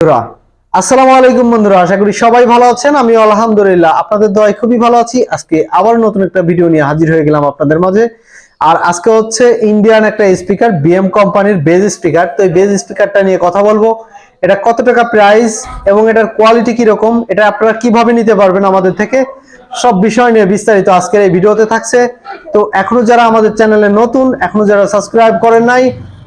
বন্ধুরা, আসসালামু আলাইকুম বন্ধুরা, আশা করি সবাই ভালো আছেন। আমি আলহামদুলিল্লাহ আপনাদের দয় খুবই ভালো আছি। আজকে আবার নতুন একটা ভিডিও নিয়ে হাজির হয়ে গেলাম আপনাদের মাঝে। আর আজকে হচ্ছে ইন্ডিয়ান একটা স্পিকার বিএম কোম্পানির বেজ স্পিকার তো এই বেজ স্পিকারটা নিয়ে কথা বলব। এটা কত টাকা প্রাইস এবং এটার কোয়ালিটি কীরকম, এটা আপনারা কীভাবে নিতে পারবেন আমাদের থেকে, সব বিষয় নিয়ে বিস্তারিত আজকের এই ভিডিওতে থাকছে। তো এখনও যারা আমাদের চ্যানেলে নতুন, এখনও যারা সাবস্ক্রাইব করেন নাই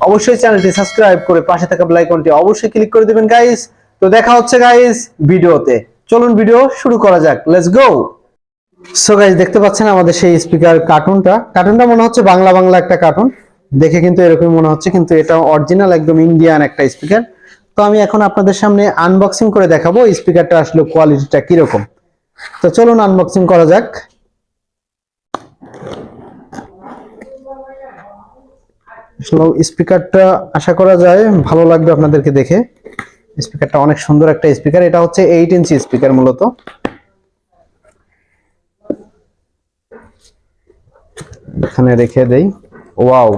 অবশ্যই চ্যানেলটি সাবস্ক্রাইব করে পাশে থাকা আইকনটি অবশ্যই ক্লিক করে দিবেন গাইস তো দেখা হচ্ছে গাইস ভিডিওতে। চলুন ভিডিও শুরু করা যাক। লেটস গো সো গাইস দেখতে পাচ্ছেন আমাদের সেই স্পিকার কার্টুনটা কার্টুনটা মনে হচ্ছে বাংলা বাংলা একটা কার্টুন দেখে কিন্তু এরকম মনে হচ্ছে, কিন্তু এটা অরিজিনাল একদম ইন্ডিয়ান একটা স্পিকার তো আমি এখন আপনাদের সামনে আনবক্সিং করে দেখাবো স্পিকারটা আসলে কোয়ালিটিটা কীরকম। তো চলুন আনবক্সিং করা যাক আসলে স্পিকারটা আশা করা যায় ভালো লাগবে আপনাদেরকে দেখে। স্পিকারটা অনেক সুন্দর একটা স্পিকার। এটা হচ্ছে এইট ইঞ্চি স্পিকার মূলত। এখানে রেখে দেই। ওয়াও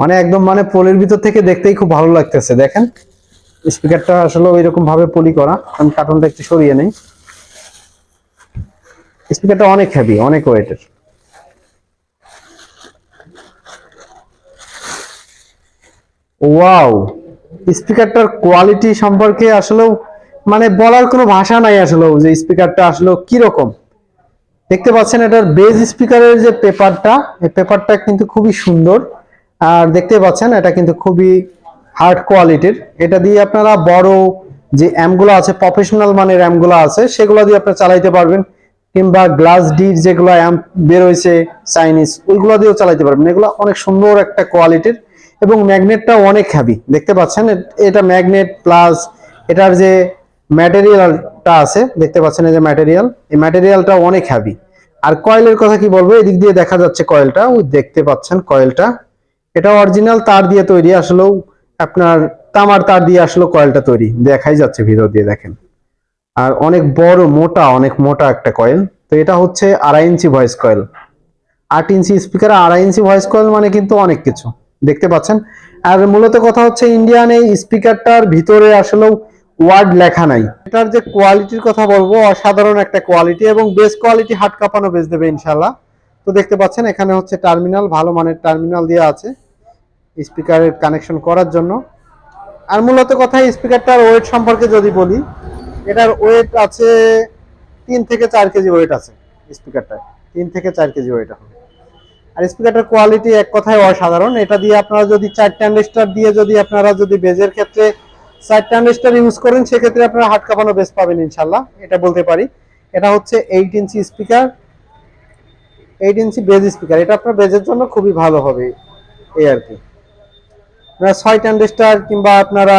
মানে একদম মানে পোলের ভিতর থেকে দেখতেই খুব ভালো লাগতেছে, দেখেন? স্পিকারটা আসলে ওই রকম ভাবে পলি করা। আমি কার্টুনটা একটু সরিয়ে নেই। স্পিকারটা অনেক হেভি অনেক ওয়েটের ওয়াও স্পিকারটার কোয়ালিটি সম্পর্কে আসলেও মানে বলার কোনো ভাষা নাই আসলেও যে স্পিকারটা আসলে রকম দেখতে পাচ্ছেন এটার বেজ স্পিকারের যে পেপারটা এই পেপারটা কিন্তু খুবই সুন্দর। আর দেখতে পাচ্ছেন এটা কিন্তু খুবই হার্ড কোয়ালিটির এটা দিয়ে আপনারা বড় যে অ্যামগুলো আছে প্রফেশনাল মানের অ্যামগুলো আছে, সেগুলো দিয়ে আপনারা চালাইতে পারবেন। কিংবা গ্লাস ডির যেগুলো অ্যাম্প বের হয়েছে চাইনিজ ওইগুলো দিয়েও চালাইতে পারবেন। এগুলো অনেক সুন্দর একটা কোয়ালিটির এবং ম্যাগনেটটা অনেক হ্যাভি দেখতে পাচ্ছেন? এটা ম্যাগনেট প্লাস এটার যে ম্যাটেরিয়ালটা আছে, দেখতে পাচ্ছেন এই যে ম্যাটেরিয়াল এই ম্যাটেরিয়ালটা অনেক হ্যাভি আর কয়েলের কথা কি বলব? এদিক দিয়ে দেখা যাচ্ছে কয়েলটা ওই দেখতে পাচ্ছেন কয়েলটা এটা অরিজিনাল তার দিয়ে তৈরি, আসলেও আপনার তামার তার দিয়ে আসলে কয়েলটা তৈরি। দেখাই যাচ্ছে ভিতর দিয়ে, দেখেন। আর অনেক বড়, মোটা, অনেক মোটা একটা কয়েল তো এটা হচ্ছে আড়াই ইঞ্চি ভয়েস কয়েল আট ইঞ্চি স্পিকার আড়াই ইঞ্চি ভয়েস কয়েল মানে কিন্তু অনেক কিছু। দেখতে পাচ্ছেন। আর মূলত কথা হচ্ছে ইন্ডিয়ান এই স্পিকারটার ভিতরে আসলেও ওয়ার্ড লেখা নাই। এটার যে কোয়ালিটির কথা বলব, অসাধারণ একটা কোয়ালিটি এবং বেস কোয়ালিটি হাট কাঁপানো বেচ দেবে ইনশাল্লাহ তো দেখতে পাচ্ছেন, এখানে হচ্ছে টার্মিনাল ভালো মানের টার্মিনাল দেওয়া আছে স্পিকারের কানেকশন করার জন্য। আর মূলত কথা স্পিকারটার ওয়েট সম্পর্কে যদি বলি, এটার ওয়েট আছে তিন থেকে চার কেজি ওয়েট আছে স্পিকারটা তিন থেকে চার কেজি ওয়েট হবে। আর স্পিকারটার কোয়ালিটি এক কথায় অসাধারণ। এটা দিয়ে আপনারা যদি চার ট্যান্ডেস্টার দিয়ে যদি আপনারা যদি বেজের ক্ষেত্রে চার ট্যান্ডেস্টার ইউজ করেন, সেক্ষেত্রে আপনারা হাট কাঁপানো বেস পাবেন ইনশাল্লাহ এটা বলতে পারি। এটা হচ্ছে eight inch speaker eight inch bass speaker এটা আপনার বেজের জন্য খুবই ভালো হবে এই আর কি। আপনারা ছয় কিংবা আপনারা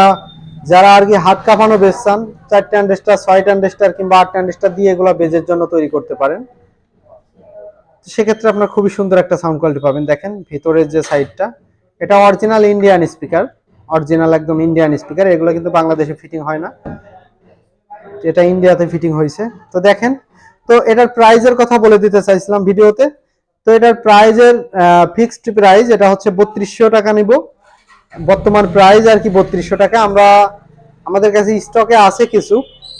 যারা আর কি হাত কাঁপানো বেচ চান চার ট্যান্ডেস্টার ছয় ট্যান্ডেস্টার কিংবা আট ট্যান্ডেস্টার দিয়ে এগুলো বেজের জন্য তৈরি করতে পারেন। সেক্ষেত্রে আপনার খুবই সুন্দর একটা সাউন্ড কোয়ালিটি পাবেন। দেখেন, ভিতরের যে সাইডটা এটা অরিজিনাল ইন্ডিয়ান স্পিকার অরিজিনাল একদম ইন্ডিয়ান স্পিকার এগুলো কিন্তু বাংলাদেশে ফিটিং হয় না। এটা ইন্ডিয়াতে ফিটিং হয়েছে। তো দেখেন, তো এটার প্রাইজের কথা বলে দিতে চাইছিলাম ভিডিওতে। তো এটার প্রাইজের ফিক্সড প্রাইস এটা হচ্ছে বত্রিশশো টাকা নিব। বর্তমান প্রাইস আর কি বত্রিশশো টাকা। আমরা, আমাদের কাছে স্টকে আছে কিছু,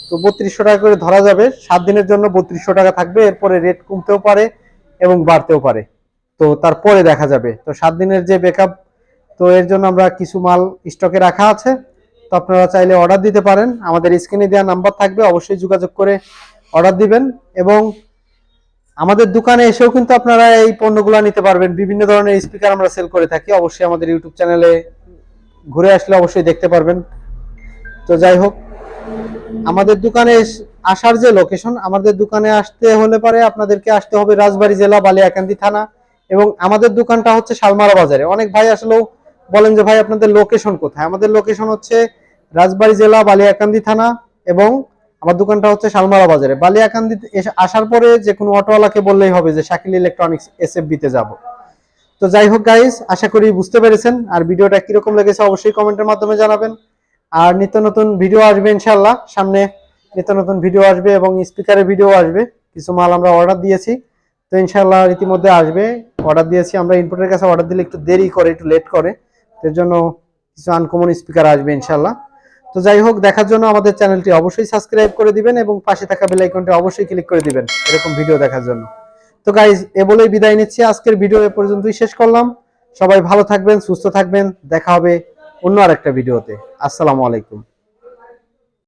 তো বত্রিশশো টাকা করে ধরা যাবে। সাত দিনের জন্য বত্রিশশো টাকা থাকবে। এরপরে রেট কমতেও পারে। এবং বাড়তেও পারে। তো তারপরে দেখা যাবে। তো সাত দিনের যে ব্যাকআপ তো এর জন্য আমরা কিছু মাল স্টকে রাখা আছে। তো আপনারা চাইলে অর্ডার দিতে পারেন। আমাদের স্ক্রিনে দেওয়া নাম্বার থাকবে, অবশ্যই যোগাযোগ করে অর্ডার দিবেন। এবং আমাদের দোকানে এসেও কিন্তু আপনারা এই পণ্যগুলো নিতে পারবেন। বিভিন্ন ধরনের স্পিকার আমরা সেল করে থাকি। অবশ্যই আমাদের ইউটিউব চ্যানেলে ঘুরে আসলে অবশ্যই দেখতে পারবেন। তো যাই হোক, আমাদের দোকানে আসার যে লোকেশন আমাদের দোকানে আসতে হলে পারে আপনাদেরকে আসতে হবে রাজবাড়ী জেলা বালিয়াকান্দি থানা এবং আমাদের দোকানটা হচ্ছে শালমারা বাজারে। অনেক ভাই আসলেও বলেন যে, ভাই, আপনাদের লোকেশন কোথায়? আমাদের লোকেশন হচ্ছে রাজবাড়ী জেলা বালিয়াকান্দি থানা এবং আমার দোকানটা হচ্ছে শালমারা বাজারে। বালিয়াকান্দি আসার পরে যে কোনো অটোওয়ালাকে বললেই হবে যে, শাকিল ইলেকট্রনিক্স এসএফবি তে যাব। তো যাই হোক গাইস আশা করি বুঝতে পেরেছেন। আর ভিডিওটা কীরকম লেগেছে অবশ্যই কমেন্টের মাধ্যমে জানাবেন। আর নিত্য নতুন ভিডিও আসবে ইনশাল্লাহ সামনে নিত্য নতুন ভিডিও আসবে এবং স্পিকারের ভিডিও আসবে। কিছু মাল আমরা অর্ডার দিয়েছি। তো ইনশাল্লাহ ইতিমধ্যে আসবে। অর্ডার দিয়েছি। আমরা ইনপুটের কাছে অর্ডার দিলে একটু দেরি করে, একটু লেট করে। এর জন্য কিছু আনকমন স্পিকার আসবে ইনশাল্লাহ তো যাই হোক, দেখার জন্য আমাদের চ্যানেলটি অবশ্যই সাবস্ক্রাইব করে দিবেন এবং পাশে থাকা বেল আইকনটি অবশ্যই ক্লিক করে দিবেন এরকম ভিডিও দেখার জন্য। তো গাইজ এ বলেই বিদায় নিচ্ছি। আজকের ভিডিও এ পর্যন্তই শেষ করলাম। সবাই ভালো থাকবেন, সুস্থ থাকবেন। দেখা হবে অন্য আরেকটা ভিডিওতে আসসালামু আলাইকুম।